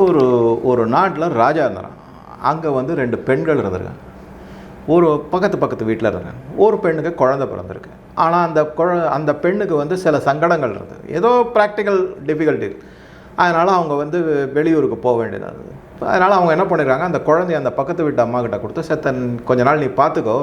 ஒரு ஒரு நாட்டில் ராஜா இருந்தாராம். அங்கே வந்து ரெண்டு பெண்கள் இருந்திருக்காங்க. ஒரு பக்கத்து பக்கத்து வீட்டில் இருந்தாங்க ஒரு பெண்ணுக்கு குழந்தை பிறந்திருக்கு. ஆனால் அந்த குழ அந்த பெண்ணுக்கு வந்து சில சங்கடங்கள் இருந்தது. ஏதோ ப்ராக்டிக்கல் டிஃபிகல்ட்டி அதனால் அவங்க வந்து வெளியூருக்கு போக வேண்டியதாக இருந்தது. அதனால் அவங்க என்ன பண்ணிருக்காங்க? அந்த குழந்தைய அந்த பக்கத்து வீட்டு அம்மா கிட்ட கொடுத்து செத்தன் கொஞ்ச நாள் நீ பார்த்துக்கோ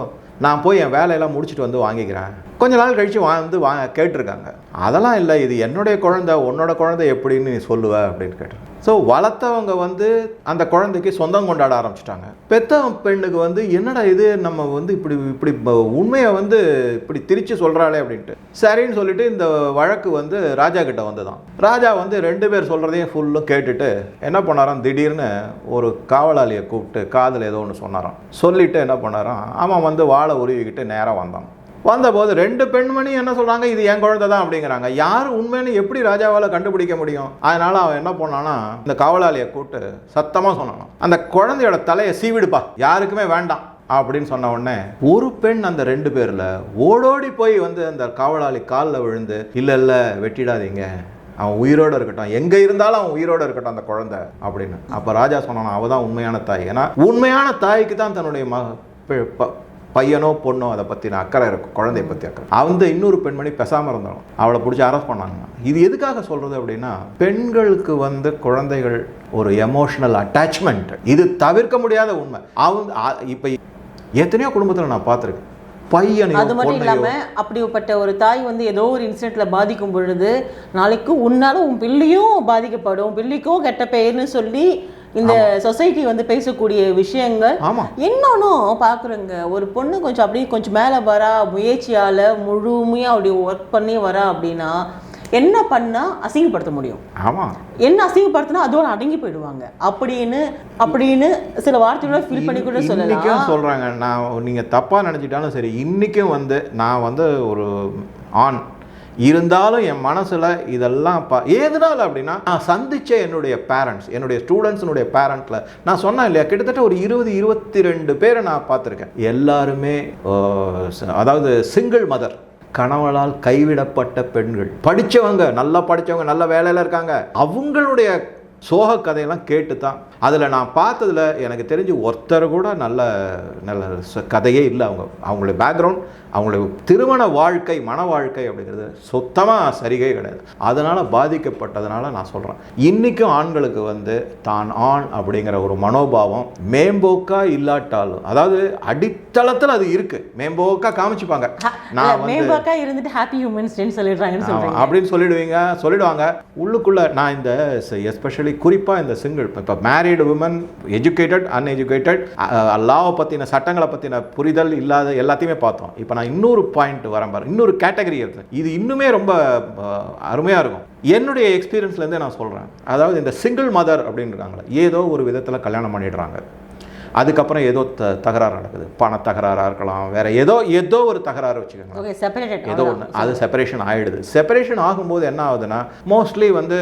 நான் போய் என் வேலையெல்லாம் முடிச்சுட்டு வந்து வாங்கிக்கிறேன். கொஞ்ச நாள் கழித்து வா வந்து வா கேட்டிருக்காங்க. அதெல்லாம் இல்லை. இது என்னுடைய குழந்தை. உன்னோட குழந்தை எப்படின்னு நீ சொல்லுவ. அப்படின்னு கேட்டேன் ஸோ வளர்த்தவங்க வந்து அந்த குழந்தைக்கு சொந்தம் கொண்டாட ஆரம்பிச்சிட்டாங்க. பெத்த பெண்ணுக்கு வந்து என்னடா இது? நம்ம வந்து இப்படி இப்படி ப- உண்மையை வந்து இப்படி திரிச்சு சொல்கிறாளே அப்படின்ட்டு. சரின்னு சொல்லிட்டு இந்த வழக்கு வந்து ராஜா கிட்ட வந்ததாம். ராஜா வந்து ரெண்டு பேர் சொல்கிறதையும் ஃபுல்லும் கேட்டுட்டு என்ன பண்ணாராம்? திடீர்னு ஒரு காவலாளியை கூப்பிட்டு காதில் ஏதோ ஒன்று சொன்னாராம். சொல்லிவிட்டு என்ன பண்ணாராம்? அவன் வந்து வாழை உருவிக்கிட்டு நேராக வந்தான். வந்தபோது ரெண்டு பெண்மணி என்ன சொல்கிறாங்க இது என் குழந்தை தான் அப்படிங்கிறாங்க. யார் உண்மைன்னு எப்படி ராஜாவால் கண்டுபிடிக்க முடியும்? அதனால் அவன் என்ன பண்ணானா இந்த காவலாளியை கூப்பிட்டு சத்தமாக சொன்னான் அந்த குழந்தையோட தலையை சீவிடுப்பா யாருக்குமே வேண்டாம் அப்படின்னு சொன்ன உடனே ஒரு பெண் அந்த ரெண்டு பேரில் ஓடோடி போய் வந்து அந்த காவலாளி காலில் விழுந்து இல்லை இல்லை வெட்டிடாதீங்க. அவன் உயிரோட இருக்கட்டும். எங்கே இருந்தாலும் அவன் உயிரோட இருக்கட்டும் அந்த குழந்தை. அப்படின்னு. அப்போ ராஜா சொன்னான் அவள் தான் உண்மையான தாய். ஏன்னா உண்மையான தாய்க்கு தான் தன்னுடைய மக பையனோ பொண்ணோ அதை பற்றின அக்கறை இருக்கும் குழந்தைய பற்றி அக்கறை அந்த இன்னொரு பெண்மணி பெசாமல் இருந்தாலும் அவளை பிடிச்சி அரெஸ்ட் பண்ணாங்க இது எதுக்காக சொல்கிறது அப்படின்னா பெண்களுக்கு வந்து குழந்தைகள் ஒரு எமோஷனல் அட்டாச்மெண்ட் இது தவிர்க்க முடியாத உண்மை. அவங்க இப்போ எத்தனையோ குடும்பத்தில் நான் பார்த்துருக்கேன். பையனையோ அது மட்டும் பொண்ணையோ இல்லாம அப்படிப்பட்ட ஒரு தாய் வந்து ஏதோ ஒரு இன்சிடென்ட்ல பாதிக்கும் பொழுது நாளைக்கு உன்னால உன் பிள்ளையும் பாதிக்கப்படும் பிள்ளைக்கும் கெட்ட பெயர்னு சொல்லி இந்த சொசைட்டி வந்து பேசக்கூடிய விஷயங்கள் இன்னொன்னும் பார்க்குறேங்க ஒரு பொண்ணு கொஞ்சம் அப்படியே கொஞ்சம் மேலே வரா முயற்சியால் முழுமையாக அப்படி ஒர்க் பண்ணி வரா அப்படின்னா என்ன பண்ணால் அசிங்கப்படுத்த முடியும். ஆமாம் என்ன அசிங்கப்படுத்தினா அதோட அடங்கி போயிடுவாங்க. அப்படின்னு அப்படின்னு சில வார்த்தைகளோட ஃபில் பண்ணி கூட சொல்லலாம். சொல்கிறாங்க நான் நீங்கள் தப்பாக நினச்சிட்டாலும் சரி இன்றைக்கும் வந்து நான் வந்து ஒரு ஆண். இருந்தாலும் என் மனசில் இதெல்லாம் பா எதனால் அப்படின்னா நான் சந்தித்த என்னுடைய பேரண்ட்ஸ் என்னுடைய ஸ்டூடெண்ட்ஸினுடைய பேரண்ட்டில் நான் சொன்னேன் இல்லையா கிட்டத்தட்ட ஒரு இருபது இருபத்தி ரெண்டு பேரை நான் பார்த்துருக்கேன். எல்லாருமே அதாவது சிங்கிள் மதர் கணவனால் கைவிடப்பட்ட பெண்கள். படித்தவங்க நல்லா படித்தவங்க நல்ல வேலையில் இருக்காங்க. அவங்களுடைய சோக கதையெல்லாம் கேட்டு தான் அதில் நான் பார்த்ததுல எனக்கு தெரிஞ்சு ஒருத்தர் கூட நல்ல நல்ல கதையே இல்லை அவங்க. அவங்களுடைய பேக்ரவுண்ட் அவங்களுடைய திருமண வாழ்க்கை மன வாழ்க்கை அப்படிங்கிறது சுத்தமாக சரிகை கிடையாது. அதனால் பாதிக்கப்பட்டதுனால நான் சொல்கிறேன் இன்றைக்கும் ஆண்களுக்கு வந்து தான் ஆண் அப்படிங்கிற ஒரு மனோபாவம் மேம்போக்கா இல்லாட்டாலும் அதாவது அடித்தளத்தில் அது இருக்குது மேம்போக்கா காமிச்சுப்பாங்க. நான் வந்து மேம்பாக்கா இருந்துட்டு ஹாப்பி ஹியூமன்ஸ் சொல்லிடுறாங்கன்னு சொல்றீங்க. அப்படின்னு சொல்லிடுவீங்க சொல்லிடுவாங்க. உள்ளுக்குள்ள நான் இந்த எஸ்பெஷலி குறிப்பாக இந்த சிங்கிள் இப்போ மேரீடு உமன் எஜுகேட்டட் அன்எஜுகேட்டட் லாவை பற்றின சட்டங்களை பற்றின புரிதல் இல்லாத எல்லாத்தையுமே பார்த்தோம். இப்போ நான் இன்னொரு பாயிண்ட் வரேன் பாரு. இன்னொரு கேட்டகரி இருக்கு. இது இன்னுமே ரொம்ப அருமையாக இருக்கும். என்னுடைய எக்ஸ்பீரியன்ஸ்லேருந்தே நான் சொல்கிறேன் அதாவது இந்த சிங்கிள் மதர் அப்படின்னு இருக்காங்களே ஏதோ ஒரு விதத்தில் கல்யாணம் பண்ணிடுறாங்க. அதுக்கப்புறம் ஏதோ த தகராறு நடக்குது. பண தகராறாக இருக்கலாம் வேற ஏதோ ஏதோ ஒரு தகராறு வச்சுக்கோங்க ஏதோ ஒன்று அது செப்பரேஷன் ஆயிடுது. செப்பரேஷன் ஆகும்போது என்ன ஆகுதுன்னா மோஸ்ட்லி வந்து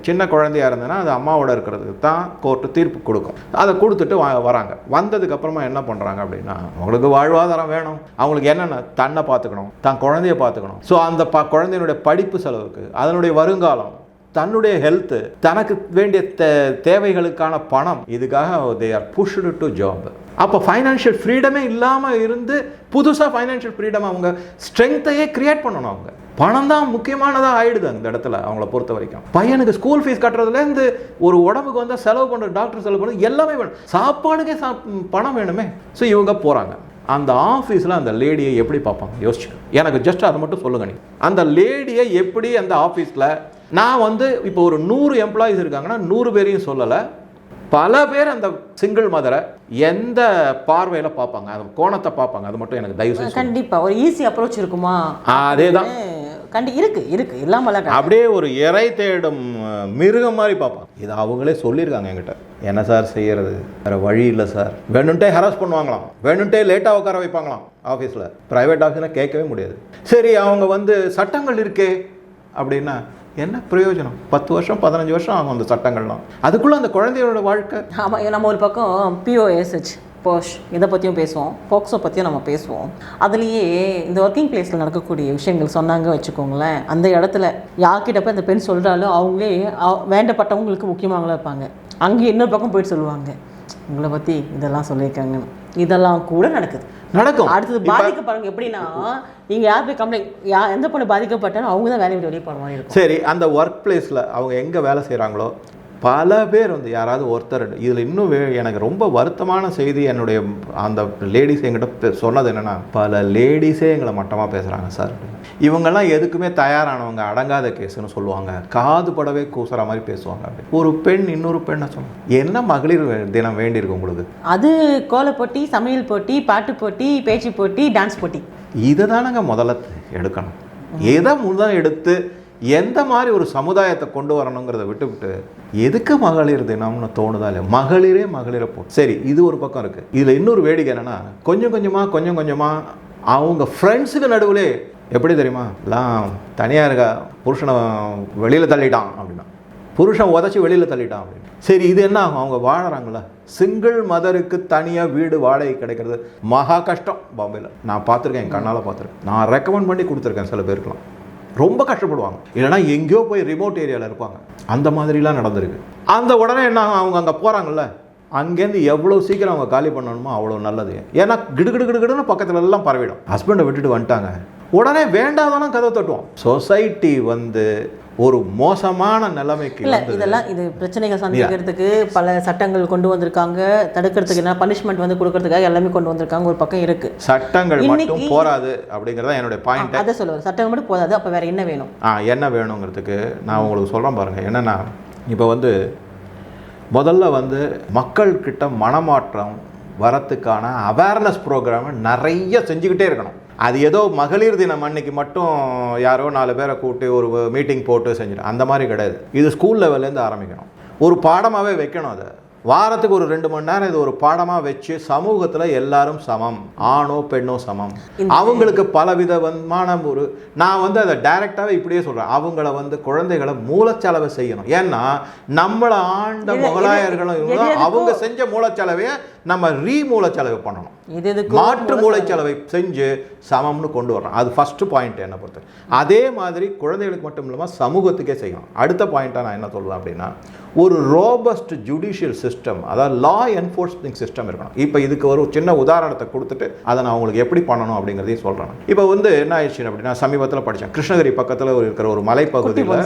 சின்ன குழந்தையா இருந்ததுன்னா அது அம்மாவோட இருக்கிறதுக்கு தான் கோர்ட்டு தீர்ப்பு கொடுக்கும். அதை கொடுத்துட்டு வா- வராங்க. வந்ததுக்கு அப்புறமா என்ன பண்ணுறாங்க அப்படின்னா அவங்களுக்கு வாழ்வாதாரம் வேணும். அவங்களுக்கு என்னென்ன? தன்னை பார்த்துக்கணும். தான் குழந்தைய பார்த்துக்கணும். ஸோ அந்த ப குழந்தையினுடைய படிப்பு செலவுக்கு அதனுடைய வருங்காலம் தன்னுடைய ஹெல்த்து தனக்கு வேண்டிய தே தேவைகளுக்கான பணம் இதுக்காக they are pushed to job அப்போ ஃபைனான்ஷியல் ஃப்ரீடமே இல்லாமல் இருந்து புதுசாக ஃபைனான்ஷியல் ஃப்ரீடம் அவங்க ஸ்ட்ரென்த்தையே கிரியேட் பண்ணணும் அவங்க. பணம் தான் முக்கியமானதாக ஆயிடுது அந்த இடத்துல அவங்கள பொறுத்த வரைக்கும். பையனுக்கு ஸ்கூல் ஃபீஸ் கட்டுறதுலேருந்து ஒரு உடம்புக்கு வந்தால் செலவு பண்ணுற டாக்டர் செலவு பண்ணுறது எல்லாமே வேணும். சாப்பாடுக்கே சா பணம் வேணுமே. ஸோ இவங்க போகிறாங்க அந்த ஆஃபீஸில் அந்த லேடியை எப்படி பார்ப்பாங்க? யோசிச்சு எனக்கு ஜஸ்ட் அதை மட்டும் சொல்லுங்க நீ. அந்த லேடியை எப்படி அந்த ஆஃபீஸில் நான் வந்து இப்போ ஒரு நூறு எம்ப்ளாயிஸ் இருக்காங்கன்னா நூறு பேரையும் சொல்லலை. பல பேர் அந்த சிங்கிள் மதரை எந்த பார்வையில் பார்ப்பாங்க? அந்த கோணத்தை பார்ப்பாங்க. அது மட்டும் எனக்கு தயவு செய்து கண்டிப்பா. ஒரு ஈஸி அப்ரோச் இருக்குமா? அதே தான் கண்டி இருக்கு இருக்கு. இல்லாமல அப்படியே ஒரு இறை தேடும் மிருகம் மாதிரி பார்ப்பாங்க. இது அவங்களே சொல்லியிருக்காங்க என்கிட்ட. என்ன சார் செய்யறது? வேற வழி இல்லை சார். வேணுன்ட்டே ஹராஸ் பண்ணுவாங்களாம். வேணுன்ட்டே லேட்டாக உட்கார வைப்பாங்களாம் ஆஃபீஸில் ப்ரைவேட் ஆஃபீஸில் கேட்கவே முடியாது. சரி அவங்க வந்து சட்டங்கள் இருக்கே அப்படின்னா என்ன பிரயோஜனம்? பத்து வருஷம் பதினஞ்சு வருஷம் ஆகும் அந்த சட்டங்கள்லாம். அதுக்குள்ளே அந்த குழந்தையோட வாழ்க்கை? ஆமாம் நம்ம ஒரு பக்கம் பிஓஎஸ்ஹெச் போஷ் இதை பற்றியும் பேசுவோம். போக்ஸோ பற்றியும் நம்ம பேசுவோம். அதுலேயே இந்த ஒர்க்கிங் பிளேஸில் நடக்கக்கூடிய விஷயங்கள் சொன்னாங்க வச்சுக்கோங்களேன். அந்த இடத்துல யார்கிட்ட போய் அந்த பெண் சொல்கிறாலும் அவங்களே வேண்டப்பட்டவங்களுக்கு முக்கியமானவங்களா இருப்பாங்க. அங்கே இன்னொரு பக்கம் போயிட்டு சொல்லுவாங்க. உங்களை பற்றி இதெல்லாம் சொல்லியிருக்காங்க இதெல்லாம் கூட நடக்குது. நடக்கும். அடுத்தது பாதிக்கப்படுறவங்க எப்படின்னா நீங்கள் யார் போய் கம்ப்ளைண்ட் யா எந்த பொண்ணு பாதிக்கப்பட்டாலும் அவங்க தான் வேலையை விட்டு வெளியே போகிற மாதிரி இருக்கும். சரி அந்த ஒர்க் பிளேஸில் அவங்க எங்கே வேலை செய்கிறாங்களோ பல பேர் வந்து யாராவது ஒருத்தர் இதில் இன்னும் வே எனக்கு ரொம்ப வருத்தமான செய்தி என்னுடைய அந்த லேடிஸ் என்கிட்ட பெ- சொன்னது என்னென்னா பல லேடிஸே எங்களை மட்டமாக பேசுகிறாங்க சார் இவங்கெல்லாம் எதுக்குமே தயாரானவங்க அடங்காத கேஸுன்னு சொல்லுவாங்க. காது படவே கூசுற மாதிரி பேசுவாங்க. ஒரு பெண் இன்னொரு பெண்ணை சொல்லுவாங்க என்ன மகளிர் தினம் வேண்டியிருக்கு உங்களுக்கு? அது கோல போட்டி சமையல் போட்டி பாட்டு போட்டி பேச்சு போட்டி டான்ஸ் போட்டி. இதை தானங்க முதல்ல எடுக்கணும். எதை முதல் எடுத்து எந்த மாதிரி ஒரு சமுதாயத்தை கொண்டு வரணுங்கிறத விட்டுவிட்டு எதுக்கு மகளிர் தினம்னு தோணுதா இல்லை மகளிரே மகளிரை போ சரி இது ஒரு பக்கம் இருக்குது இதில் இன்னொரு வேடிக்கை என்னன்னா கொஞ்சம் கொஞ்சமாக கொஞ்சம் கொஞ்சமாக அவங்க ஃப்ரெண்ட்ஸுக்கு நடுவிலே எப்படி தெரியுமா? எல்லாம் தனியாக இருக்கா புருஷனை வெளியில் தள்ளிட்டான் அப்படின்னா. புருஷன் உதச்சி வெளியில் தள்ளிட்டான் அப்படின்னு. சரி இது என்ன ஆகும்? அவங்க வாழறாங்களா சிங்கிள் மதருக்கு தனியாக வீடு வாடகை கிடைக்கிறது மகா கஷ்டம் பாம்பேயில் நான் பார்த்துருக்கேன் என் கண்ணால் பார்த்துருக்கேன். நான் ரெக்கமெண்ட் பண்ணி கொடுத்துருக்கேன் சில பேருக்குலாம் ரொம்ப கஷ்டப்படுவாங்க. இல்லைன்னா எங்கேயோ போய் ரிமோட் ஏரியாவில் இருப்பாங்க. அந்த மாதிரிலாம் நடந்திருக்கு. அந்த உடனே என்ன அவங்க அங்கே போகிறாங்கல்ல அங்கேருந்து எவ்வளோ சீக்கிரம் அவங்க காலி பண்ணணுமோ அவ்வளோ நல்லது. ஏன்னா கிடுகிடு கிடுகிடுன்னு பக்கத்துல எல்லாம் பரவிடும். ஹஸ்பண்டை விட்டுட்டு வந்துட்டாங்க. உடனே வேண்டாதாலும் கதவை தட்டுவோம். சொசைட்டி வந்து ஒரு மோசமான நிலைமைக்கு இல்ல இதெல்லாம் இது பிரச்சனைகள் சந்திக்கிறதுக்கு பல சட்டங்கள் கொண்டு வந்திருக்காங்க. தடுக்கிறதுக்கு என்ன பனிஷ்மெண்ட் வந்து கொடுக்கறதுக்காக எல்லாமே கொண்டு வந்திருக்காங்க. ஒரு பக்கம் இருக்கு. சட்டங்கள் மட்டும் போராது அப்படிங்கிறதா என்னுடைய பாயிண்ட் அதை சொல்லுவார். சட்டம் மட்டும் போதாது. அப்ப வேற என்ன வேணும்? ஆ என்ன வேணுங்கிறதுக்கு நான் உங்களுக்கு சொல்கிறேன் பாருங்கள் என்னென்னா இப்போ வந்து முதல்ல வந்து மக்கள்கிட்ட மனமாற்றம் வரத்துக்கான அவேர்னஸ் ப்ரோக்ராமை நிறைய செஞ்சுக்கிட்டே இருக்கணும். அது ஏதோ மகளிர் தினம் அன்னைக்கு மட்டும் யாரோ நாலு பேரை கூட்டி ஒரு மீட்டிங் போட்டு செஞ்சுட்டு அந்த மாதிரி கிடையாது. இது ஸ்கூல் லெவல்லேருந்து ஆரம்பிக்கணும். ஒரு பாடமாகவே வைக்கணும் அதை. வாரத்துக்கு ஒரு ரெண்டு மணி நேரம் இது ஒரு பாடமாக வச்சு சமூகத்தில் எல்லாரும் சமம். ஆணோ பெண்ணோ சமம். அவங்களுக்கு பலவிதமான ஒரு நான் வந்து அதை டைரெக்டாகவே இப்படியே சொல்கிறேன் அவங்கள வந்து குழந்தைகளை மூலச்செலவை செய்யணும். ஏன்னா நம்மளை ஆண்ட முகலாயர்களும் அவங்க செஞ்ச மூலச்செலவையை நம்ம ரீ மூலச்செலவு பண்ணணும் மாற்று மூளைச்சலவை செஞ்சு சமம்னு கொண்டு வர்றோம் அது ஃபர்ஸ்ட் பாயிண்ட் என்ன பொறுத்த. அதே மாதிரி குழந்தைகளுக்கு மட்டும் இல்லாமல் சமூகத்துக்கே செய்யணும் அடுத்த பாயிண்ட்டாக நான் என்ன சொல்லுவேன் அப்படின்னா ஒரு ரோபஸ்ட் ஜுடிஷியல் சிஸ்டம் அதாவது லா என்ஃபோர்ஸ்மெண்ட் சிஸ்டம் இருக்கணும். இப்போ இதுக்கு ஒரு சின்ன உதாரணத்தை கொடுத்துட்டு அதை நான் உங்களுக்கு எப்படி பண்ணணும் அப்படிங்கிறதையும் சொல்கிறேன் இப்போ வந்து என்ன ஆயிடுச்சு அப்படின்னா சமீபத்தில் படித்தேன் கிருஷ்ணகிரி பக்கத்தில் இருக்கிற ஒரு மலைப்பகுதியில்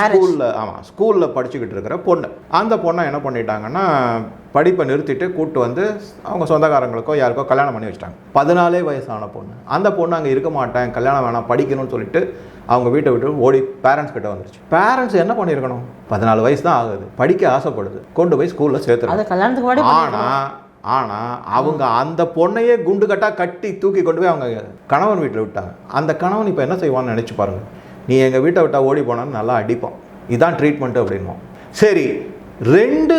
ஸ்கூலில் ஆமாம் ஸ்கூலில் படிச்சுக்கிட்டு இருக்கிற பொண்ணு. அந்த பொண்ணை என்ன பண்ணிட்டாங்கன்னா படிப்பை நிறுத்திட்டு கூட்டு வந்து அவங்க சொந்தக்காரங்களுக்கோ யாருக்கோ கல்யாணம் பண்ணி வச்சிட்டாங்க. பதினாலே வயசான பொண்ணு. அந்த பொண்ணு அங்கே இருக்க மாட்டேன் கல்யாணம் வேணாம் படிக்கணும்னு சொல்லிட்டு அவங்க வீட்டை விட்டு ஓடி பேரண்ட்ஸ் கிட்ட வந்துருச்சு. பேரண்ட்ஸ் என்ன பண்ணியிருக்கணும்? பதினாலு வயசு தான் ஆகுது. படிக்க ஆசைப்படுது. கொண்டு போய் ஸ்கூலில் சேர்த்துருக்காங்க அது கல்யாணத்துக்கு முன்னாடி ஆனா ஆனா அவங்க அந்த பொண்ணையே குண்டு கட்டா கட்டி தூக்கி கொண்டு போய் அவங்க கணவன் வீட்டில் விட்டாங்க. அந்த கணவன் இப்போ என்ன செய்வான்னு நினைச்சு பாருங்க. நீ எங்க வீட்டை விட்டா ஓடி போனான்னு நல்லா அடிப்பான். இதான் ட்ரீட்மெண்ட் அப்படின்வோம் சரி ரெண்டு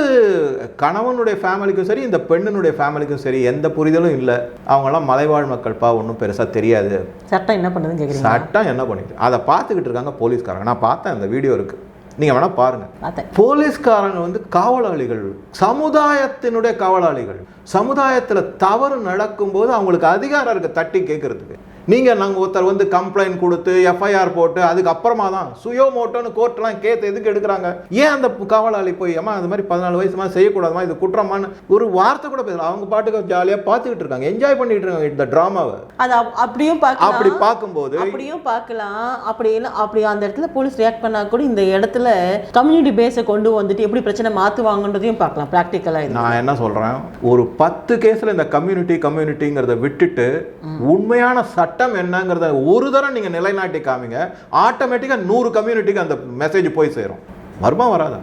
கணவனுடைய ஃபேமிலிக்கும் சரி இந்த பெண்ணினுடைய ஃபேமிலிக்கும் சரி எந்த புரிதலும் இல்லை. அவங்கெல்லாம் மலைவாழ் மக்கள்ப்பா ஒன்றும் பெருசா தெரியாது. சட்டம் என்ன பண்ணுதுன்னு சட்டம் என்ன பண்ணிட்டு அதை பார்த்துக்கிட்டு இருக்காங்க போலீஸ்காரங்க. நான் பார்த்தேன் அந்த வீடியோ இருக்கு. நீங்க வேணா பாருங்க. பார்த்தேன். போலீஸ்காரங்க வந்து காவலாளிகள் சமுதாயத்தினுடைய காவலாளிகள். சமுதாயத்துல தவறு நடக்கும்போது அவங்களுக்கு அதிகாரம் இருக்கு தட்டி கேட்கறதுக்கு நீங்க நாங்க ஒருத்தர் வந்து கம்ப்ளைண்ட் கொடுத்து எஃப்ஐஆர் போட்டு அதுக்கு அப்புறமா தான் சுயோ மோட்டோன்னு கோர்ட்லாம் கேத்து எதுக்கு எடுக்கிறாங்க? ஏன் அந்த காவலாளி போய் அம்மா அது மாதிரி பதினாலு வயசு மாதிரி செய்யக்கூடாதுமா இது குற்றமான்னு ஒரு வார்த்தை கூட பேசல. அவங்க பாட்டுக்கு ஜாலியா பார்த்துக்கிட்டு இருக்காங்க. என்ஜாய் பண்ணிட்டு இருக்காங்க இந்த டிராமாவை அது அப்- அப்படியும் பார்க்கலாம் அப்படி பார்க்கும்போது அப்படியும் பார்க்கலாம். அப்படி அப்படி அந்த இடத்துல போலீஸ் ரியாக்ட் பண்ணா கூட இந்த இடத்துல கம்யூனிட்டி பேஸை கொண்டு வந்துட்டு எப்படி பிரச்சனை மாத்துவாங்கன்றதையும் பார்க்கலாம் ப்ராக்டிக்கலா இது. நான் என்ன சொல்றேன்? ஒரு பத்து கேஸ்ல இந்த கம்யூனிட்டி கம்யூனிட்டிங்கிறத விட்டுட்டு உண்மையான சட்டம் என்னங்கிறத ஒரு தரம் நீங்க நிலைநாட்டி காமிங்க ஆட்டோமேட்டிக்கா நூறு கம்யூனிட்டிக்கு அந்த மெசேஜ் போய் சேரும். வருமா வராதா?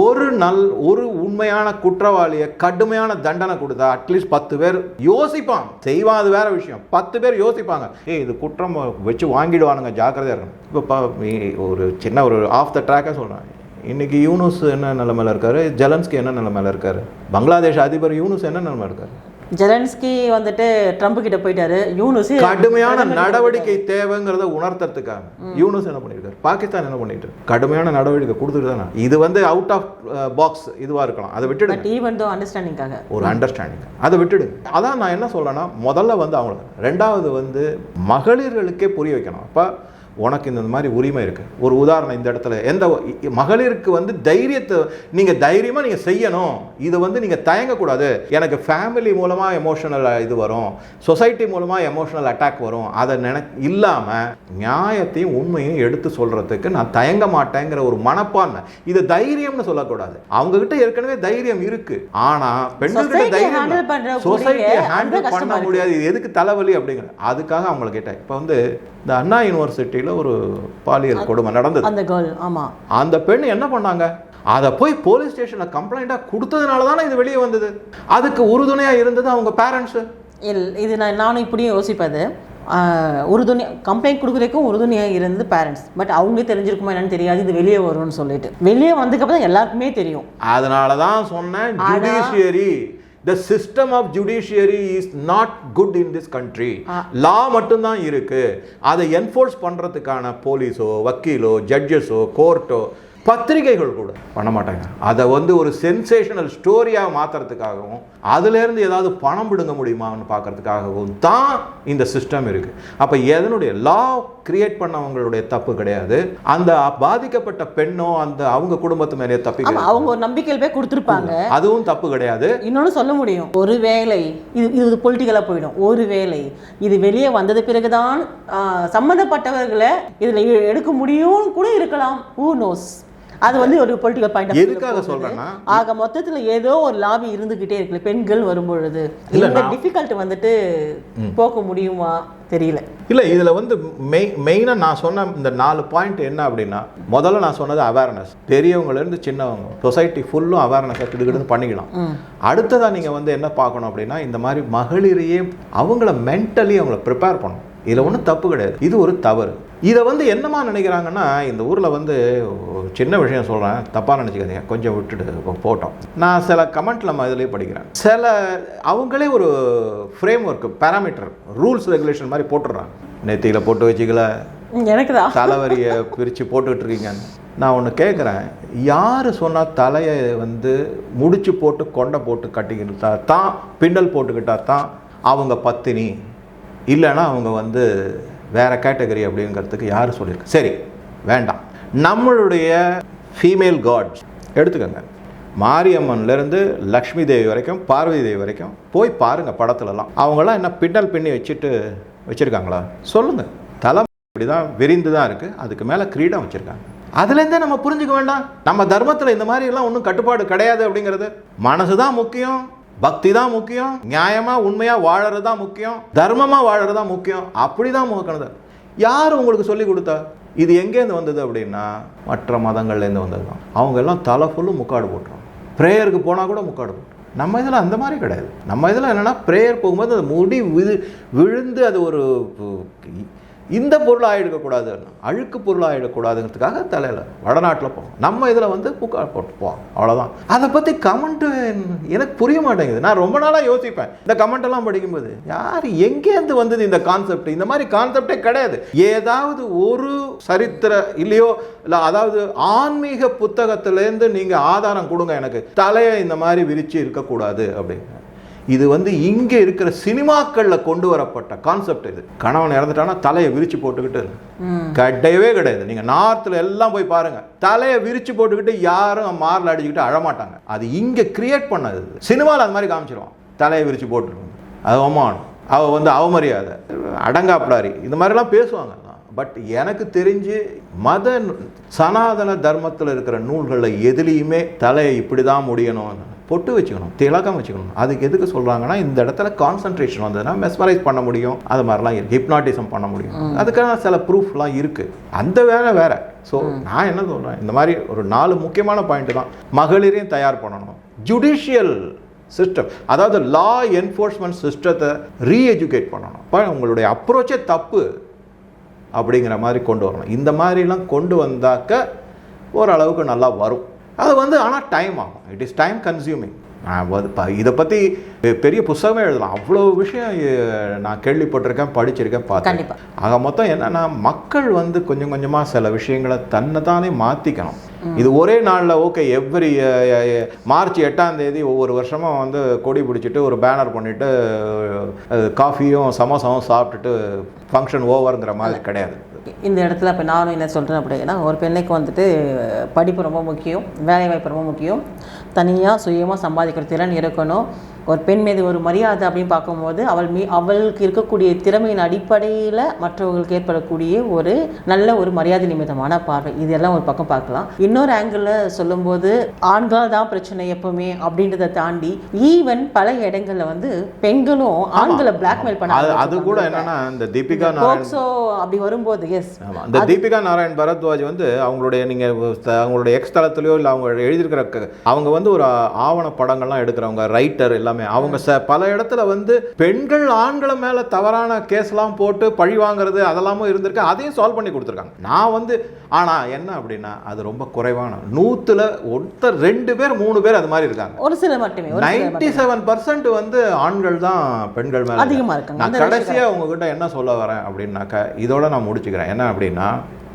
ஒரு நல் ஒரு உண்மையான குற்றவாளியை கடுமையான தண்டனை கொடுத்தா அட்லீஸ்ட் பத்து பேர் யோசிப்பான் செய்வான் அது வேற விஷயம். பத்து பேர் யோசிப்பாங்க. ஏய் இது குற்றம் வச்சு வாங்கிடுவானுங்க ஜாக்கிரதையா இருக்கணும். இப்போ ஒரு சின்ன ஒரு ஆஃப் த ட்ராக்காக சொல்றேன். இன்னைக்கு யூனுஸ் என்ன நிலைமையில இருக்காரு? ஜெலன்ஸ்கி என்ன நிலைமையில இருக்காரு? பங்களாதேஷ் அதிபர் யூனுஸ் என்ன நிலைமையில இருக்காரு? ஜெலன்ஸ்கி வந்துட்டு ட்ரம்ப் கிட்ட போயிட்டாரு. யூனுஸ் கடுமையான நடவடிக்கை தேவைங்கிறத உணர்த்துறதுக்காக யூனுஸ் என்ன பண்ணிருக்காரு? பாகிஸ்தான் என்ன பண்ணிட்டு? கடுமையான நடவடிக்கை கொடுத்துட்டு தானே. இது வந்து அவுட் ஆஃப் பாக்ஸ் இதுவா இருக்கலாம். அதை விட்டுடுங்க. பட் ஈவன் தோ அண்டர்ஸ்டாண்டிங்காக ஒரு அண்டர்ஸ்டாண்டிங் அதை விட்டுடுங்க. அதான் நான் என்ன சொல்றேன்னா முதல்ல வந்து அவங்களுக்கு. ரெண்டாவது வந்து மகளிர்களுக்கே புரிய வைக்கணும். அப்போ உனக்கு இந்த மாதிரி உரிமை இருக்கு. ஒரு உதாரணம் இந்த இடத்துல. எந்த மகளிருக்கு வந்து தைரியத்தை நீங்க தைரியமா நீங்க செய்யணும். இது வந்து நீங்க தயங்கக்கூடாது. எனக்கு ஃபேமிலி மூலமா எமோஷனல் இது வரும். சொசைட்டி மூலமா எமோஷனல் அட்டாக் வரும். அதை நினை இல்லாம நியாயத்தையும் உண்மையும் எடுத்து சொல்றதுக்கு நான் தயங்க மாட்டேங்கிற ஒரு மனப்பான்மை. இது தைரியம்னு சொல்லக்கூடாது. அவங்க கிட்ட ஏற்கனவே தைரியம் இருக்கு. ஆனா பெண்கள் கிட்ட Society தைரியம் சொசைட்டியை ஹேண்டில் பண்ண. முடியாது. இது எதுக்கு தலைவலி அப்படிங்கிறது அதுக்காக அவங்கள கேட்டேன் இப்போ வந்து இந்த அண்ணா யூனிவர்சிட்டியில் ஒரு பாலியல் கொடுமை நடந்தது. அந்த கேர்ள் ஆமா. அந்த பெண் என்ன பண்ணாங்க? அதை போய் போலீஸ் ஸ்டேஷனில் கம்ப்ளைண்ட்டாக கொடுத்ததுனால தானே இது வெளியே வந்தது. அதுக்கு உறுதுணையாக இருந்தது அவங்க பேரண்ட்ஸு இல் இது நான் நானும் இப்படியும் யோசிப்பது. உறுதுணை கம்ப்ளைண்ட் கொடுக்குறதுக்கும் உறுதுணையாக இருந்தது பேரண்ட்ஸ் பட் அவங்களே தெரிஞ்சிருக்குமா என்னன்னு தெரியாது இது வெளியே வரும்னு சொல்லிட்டு. வெளியே வந்ததுக்கப்புறம் எல்லாருக்குமே தெரியும். அதனால தான் சொன்னேன் judiciary the system of judiciary is not good in this country law மட்டும்தான் இருக்கு. அதை என்ஃபோர்ஸ் பண்றதுக்கான போலீஸோ வக்கீலோ ஜட்ஜஸோ கோர்ட்டோ பத்திரிகைகள் கூட பண்ண மாட்டாங்க. அதை வந்து ஒரு சென்சேஷனல் ஸ்டோரியாக மாற்றுறதுக்காகவும் அதுலேருந்து ஏதாவது பணம் பிடுங்க முடியுமான்னு பார்க்கறதுக்காகவும் தான் இந்த சிஸ்டம் இருக்குது அப்போ எதனுடைய லா கிரியேட் பண்ணவங்களுடைய தப்பு கிடையாது. அந்த பாதிக்கப்பட்ட பெண்ணோ அந்த அவங்க குடும்பத்து மேலேயே தப்பு. அவங்க ஒரு நம்பிக்கையில் போய் கொடுத்துருப்பாங்க அதுவும் தப்பு கிடையாது. இன்னொன்று சொல்ல முடியும். ஒரு வேளை இது இது பொலிட்டிக்கலாக போயிடும். ஒரு வேளை இது வெளியே வந்தது பிறகுதான் சம்மந்தப்பட்டவர்களை இதில் எடுக்க முடியும்னு கூட இருக்கலாம். ஹூ நோஸ் அது வந்து ஒரு பொலிட்டிக்கல் பாயிண்ட் எதுக்காக சொல்றேன்னா ஆக மொத்தத்துல ஏதோ ஒரு லாபி இருந்துகிட்டே இருக்குல்ல பெண்கள் வரும்பொழுது. இல்ல, இந்த டிஃபிகல்ட் வந்துட்டு போக்க முடியுமா? தெரியல. இல்லை இதில் வந்து மெய் மெயினாக நான் சொன்ன இந்த நாலு பாயிண்ட் என்ன அப்படின்னா முதல்ல நான் சொன்னது அவேர்னஸ் பெரியவங்கலேருந்து சின்னவங்க. சொசைட்டி ஃபுல்லும் அவேர்னஸை கிடுகிடுன்னு பண்ணிக்கலாம். அடுத்ததாக நீங்கள் வந்து என்ன பார்க்கணும் அப்படின்னா இந்த மாதிரி மகளிரையே அவங்கள மென்டலி அவங்கள ப்ரிப்பேர் பண்ணணும். இதில் ஒன்றும் தப்பு கிடையாது. இது ஒரு தவறு. இதை வந்து என்னமா நினைக்கிறாங்கன்னா இந்த ஊரில் வந்து சின்ன விஷயம் சொல்கிறேன் தப்பாக நினச்சிக்காதீங்க. கொஞ்சம் விட்டுட்டு போட்டோம். நான் சில கமெண்ட்ல நம்ம இதுலேயே படிக்கிறேன். சில அவங்களே ஒரு framework parameter rules regulation மாதிரி போட்டுடுறாங்க. நெத்தியில் போட்டு வச்சுக்கல. எனக்கு தான் தலைவரியை பிரித்து போட்டுக்கிட்டு இருக்கீங்கன்னு நான் ஒன்று கேட்குறேன் யார் சொன்னால் தலையை வந்து முடிச்சு போட்டு கொண்டை போட்டு கட்டிக்கிட்டா தான் பிண்டல் போட்டுக்கிட்டா தான் அவங்க பத்தினி. இல்லைன்னா அவங்க வந்து வேறு கேட்டகரி அப்படிங்கிறதுக்கு யார் சொல்லியிருக்கு சரி வேண்டாம். நம்மளுடைய ஃபீமேல் காட்ஸ் எடுத்துக்கோங்க. மாரியம்மன்லேருந்து லக்ஷ்மி தேவி வரைக்கும் பார்வதி தேவி வரைக்கும் போய் பாருங்கள் படத்துலலாம். அவங்களாம் என்ன பின்னல் பின்னி வச்சுட்டு வச்சுருக்காங்களா? சொல்லுங்கள் தலை இப்படி தான் விரிந்து தான் இருக்குது அதுக்கு மேலே கிரீடம் வச்சுருக்காங்க. அதுலேருந்தே நம்ம புரிஞ்சுக்க வேண்டாம். நம்ம தர்மத்தில் இந்த மாதிரி எல்லாம் ஒன்றும் கட்டுப்பாடு கிடையாது அப்படிங்கிறது. மனசு தான் முக்கியம். பக்தி தான் முக்கியம் நியாயமா உண்மையா வாழறது தான் முக்கியம் தர்மமா வாழறது தான் முக்கியம். அப்படிதான் முகக்கணதர் யார் உங்களுக்கு சொல்லி கொடுத்தா? இது எங்கேருந்து வந்தது அப்படின்னா மற்ற மதங்கள்லேருந்து வந்தது தான். அவங்க எல்லாம் தலை ஃபுல்லும் முக்காடு போட்டுரும் ப்ரேயருக்கு போனால் கூட முக்காடு போட்டுரும் நம்ம இதில் அந்த மாதிரி கிடையாது. நம்ம இதில் என்னென்னா ப்ரேயர் போகும்போது அது முடி விழு விழுந்து அது ஒரு இந்த பொருளாக எடுக்கக்கூடாது அழுக்கு பொருளாக எடுக்கக்கூடாதுங்கிறதுக்காக தலையில் வடநாட்டில் போவோம். நம்ம இதில் வந்து புக்கார் போட்டு போவோம் அவ்வளோதான் அதை பற்றி கமெண்ட்டு எனக்கு புரிய மாட்டேங்குது. நான் ரொம்ப நாளாக யோசிப்பேன். இந்த கமெண்ட்டெல்லாம் படிக்கும்போது யார் எங்கேருந்து வந்தது இந்த கான்செப்ட் இந்த மாதிரி கான்செப்டே கிடையாது. ஏதாவது ஒரு சரித்திர இல்லையோ இல்லை அதாவது ஆன்மீக புத்தகத்திலேருந்து நீங்கள் ஆதாரம் கொடுங்க எனக்கு. தலையை இந்த மாதிரி விரித்து இருக்கக்கூடாது அப்படின்னு. இது வந்து இங்கே இருக்கிற சினிமாக்களில் கொண்டு வரப்பட்ட கான்செப்ட் இது. கணவன் இறந்துட்டானா தலையை விரிச்சு போட்டுக்கிட்டு கிடையவே கிடையாது. நீங்கள் நார்த்தில் எல்லாம் போய் பாருங்க. தலையை விரிச்சு போட்டுக்கிட்டு யாரும் மாரில் அடிச்சுக்கிட்டு அழமாட்டாங்க. அது இங்கே கிரியேட் பண்ணது. சினிமாவில் அது மாதிரி காமிச்சிருவான். தலையை விரிச்சு போட்டுருவாங்க அது அவமானம். அவ வந்து அவமரியாதை. அடங்காப்பிடாரி. இந்த மாதிரிலாம் பேசுவாங்க. பட் எனக்கு தெரிஞ்சு மத சனாதன தர்மத்தில் இருக்கிற நூல்களில் எதுலேயுமே தலையை இப்படி தான் முடியணும் பொட்டு வச்சுக்கணும் திலகம் வச்சுக்கணும். அதுக்கு எதுக்கு சொல்கிறாங்கன்னா இந்த இடத்துல கான்சன்ட்ரேஷன் வந்ததுன்னா மெஸ்மரைஸ் பண்ண முடியும். அது மாதிரிலாம் இருக்கு. ஹிப்னாட்டிசம் பண்ண முடியும். அதுக்கான சில ப்ரூஃப்லாம் இருக்குது அந்த வேலை வேற. ஸோ நான் என்ன சொல்கிறேன் இந்த மாதிரி ஒரு நாலு முக்கியமான பாயிண்ட் தான். மகளிரையும் தயார் பண்ணணும். ஜுடிஷியல் சிஸ்டம் அதாவது லா என்ஃபோர்ஸ்மெண்ட் சிஸ்டத்தை ரீஎஜுகேட் பண்ணணும். அப்போ உங்களுடைய அப்ரோச்சே தப்பு அப்படிங்கிற மாதிரி கொண்டு வரணும். இந்த மாதிரிலாம் கொண்டு வந்தாக்க ஓரளவுக்கு நல்லா வரும். அது வந்து ஆனால் டைம் ஆகும். இட் இஸ் டைம் கன்சியூமிங் இதை பற்றி பெரிய புஸ்தகமே எழுதலாம். அவ்வளோ விஷயம் நான் கேள்விப்பட்டிருக்கேன் படிச்சிருக்கேன் பார்த்தேன். ஆக மொத்தம் என்னன்னா மக்கள் வந்து கொஞ்சம் கொஞ்சமாக சில விஷயங்களை தன்னை தானே மாற்றிக்கணும் இது ஒரே நாளில் ஓகே எவ்ரி மார்ச் எட்டாம் தேதி ஒவ்வொரு வருஷமும் வந்து கொடி பிடிச்சிட்டு ஒரு பேனர் பண்ணிட்டு காஃபியும் சமோசாவும் சாப்பிட்டுட்டு ஃபங்க்ஷன் ஓவருங்கிற மாதிரி கிடையாது. இந்த இடத்துல இப்போ நானும் என்ன சொல்கிறேன் அப்படின்னா ஒரு பெண்ணுக்கு வந்துட்டு படிப்பு ரொம்ப முக்கியம் வேலைவாய்ப்பு ரொம்ப முக்கியம். தனியாக சுயமாக சம்பாதிக்கிற திறன் இருக்கணும். ஒரு பெண் மீது ஒரு மரியாதை அப்படின்னு பார்க்கும்போது அவள் மீ அவளுக்கு இருக்கக்கூடிய திறமையின் அடிப்படையில் மற்றவர்களுக்கு ஏற்படக்கூடிய ஒரு நல்ல ஒரு மரியாதை நிமித்தமான பார்வை. இதெல்லாம் ஒரு பக்கம் பார்க்கலாம். இன்னொரு ஆங்கிளில் சொல்லும்போது ஆண்கள் தான் பிரச்சனை எப்பவுமே அப்படின்றத தாண்டி ஈவன் பல இடங்களில் வந்து பெண்களும் ஆண்களை பிளாக்மெயில் பண்ண அது கூட. என்னன்னா இந்த தீபிகா நாராயண் போக்சோ அப்படி வரும்போது எஸ் இந்த தீபிகா நாராயண் பரத்வாஜ் வந்து அவங்களுடைய நீங்கள் அவங்களுடைய எக்ஸ் தளத்துலையோ இல்லை அவங்க எழுதியிருக்கிற அவங்க வந்து ஒரு ஆவண படங்கள்லாம் எடுக்கிறவங்க ரைட்டர் எல்லாமே அவங்க ச பல இடத்துல வந்து பெண்கள் ஆண்களை மேலே தவறான கேஸ்லாம் போட்டு பழி வாங்குறது அதெல்லாமும் இருந்திருக்கு. அதையும் சால்வ் பண்ணி கொடுத்துருக்காங்க. நான் வந்து ஆனால் என்ன அப்படின்னா அது ரொம்ப குறைவான. நூற்றுல ஒருத்தர் ரெண்டு பேர் மூணு பேர் அது மாதிரி இருக்காங்க. ஒரு சிலர் மட்டுமே நைன்டி செவன் பர்சன்ட் வந்து ஆண்கள் தான் பெண்கள் மேல. அதிகமா இருக்காங்க. நான் அந்த கடைசியா உங்ககிட்ட என்ன சொல்ல வரேன் அப்படின்னாக்கா இதோட நான் முடிச்சுக்கிறேன். என்ன அப்படின்னா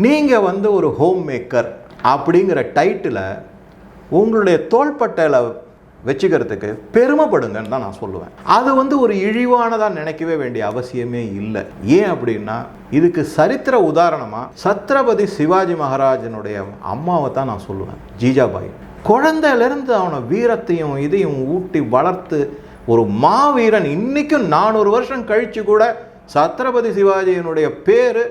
நீங்க வந்து ஒரு ஹோம் மேக்கர் அப்படிங்கிற டைட்டில் உங்களுடைய தோள்பட்டையில வச்சுக்கிறதுக்கு பெருமைப்படுங்கன்னு தான் நான் சொல்லுவேன். அது வந்து ஒரு இழிவானதாக நினைக்கவே வேண்டிய அவசியமே இல்லை. ஏன் அப்படின்னா இதுக்கு சரித்திர உதாரணமாக சத்ரபதி சிவாஜி மகாராஜனுடைய அம்மாவை தான் நான் சொல்லுவேன் ஜீஜாபாய். குழந்தையிலேருந்து அவனை வீரத்தையும் இதையும் ஊட்டி வளர்த்து ஒரு மாவீரன் இன்றைக்கும் நானூறு வருஷம் கழித்து கூட சத்ரபதி சிவாஜியினுடைய பேர்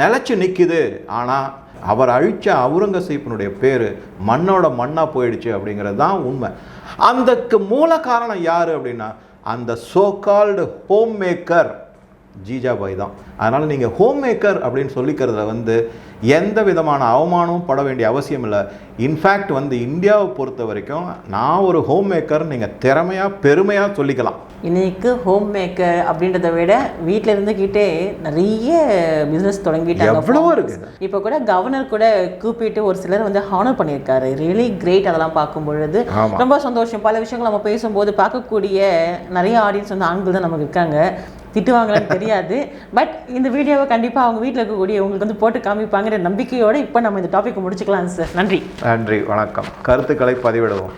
நிலச்சி நிற்குது ஆனால் அவர் அழிச்ச அவுரங்கசீப்பினுடைய பேர் மண்ணோட மண்ணாக போயிடுச்சு அப்படிங்கிறது தான் உண்மை. அந்தக்கு மூல காரணம் யார் அப்படின்னா அந்த so called home maker Jijabai தான். அதனால் நீங்கள் ஹோம் மேக்கர் அப்படின்னு சொல்லிக்கிறதுல வந்து எந்த விதமான அவமானமும் பட வேண்டிய அவசியம் இல்லை இன்ஃபேக்ட் வந்து இந்தியாவை பொறுத்த வரைக்கும் நான் ஒரு ஹோம் மேக்கர் நீங்கள் திறமையாக பெருமையாக சொல்லிக்கலாம் இன்னைக்கு ஹோம் மேக்கர் அப்படின்றத விட வீட்டில் இருந்துக்கிட்டே நிறைய பிஸ்னஸ் தொடங்கிட்டாங்க எவ்வளவோ. இருக்குது. இப்போ கூட கவர்னர் கூட கூப்பிட்டு ஒரு சிலர் வந்து ஹானர் பண்ணியிருக்காரு ரியலி கிரேட் அதெல்லாம் பார்க்கும் பொழுது. ரொம்ப சந்தோஷம் பல விஷயங்கள் நம்ம பேசும்போது பார்க்கக்கூடிய நிறைய ஆடியன்ஸ் வந்து ஆண்கள் தான் நமக்கு இருக்காங்க திட்டுவாங்களான்னு தெரியாது. பட் இந்த வீடியோவை கண்டிப்பாக அவங்க வீட்டில் இருக்கக்கூடிய உங்களுக்கு வந்து போட்டு காமிப்பாங்கிற நம்பிக்கையோடு இப்போ நம்ம இந்த டாபிக் முடிச்சுக்கலாம் சார் நன்றி. நன்றி. வணக்கம். கருத்துக்களை பதிவிடுவோம்.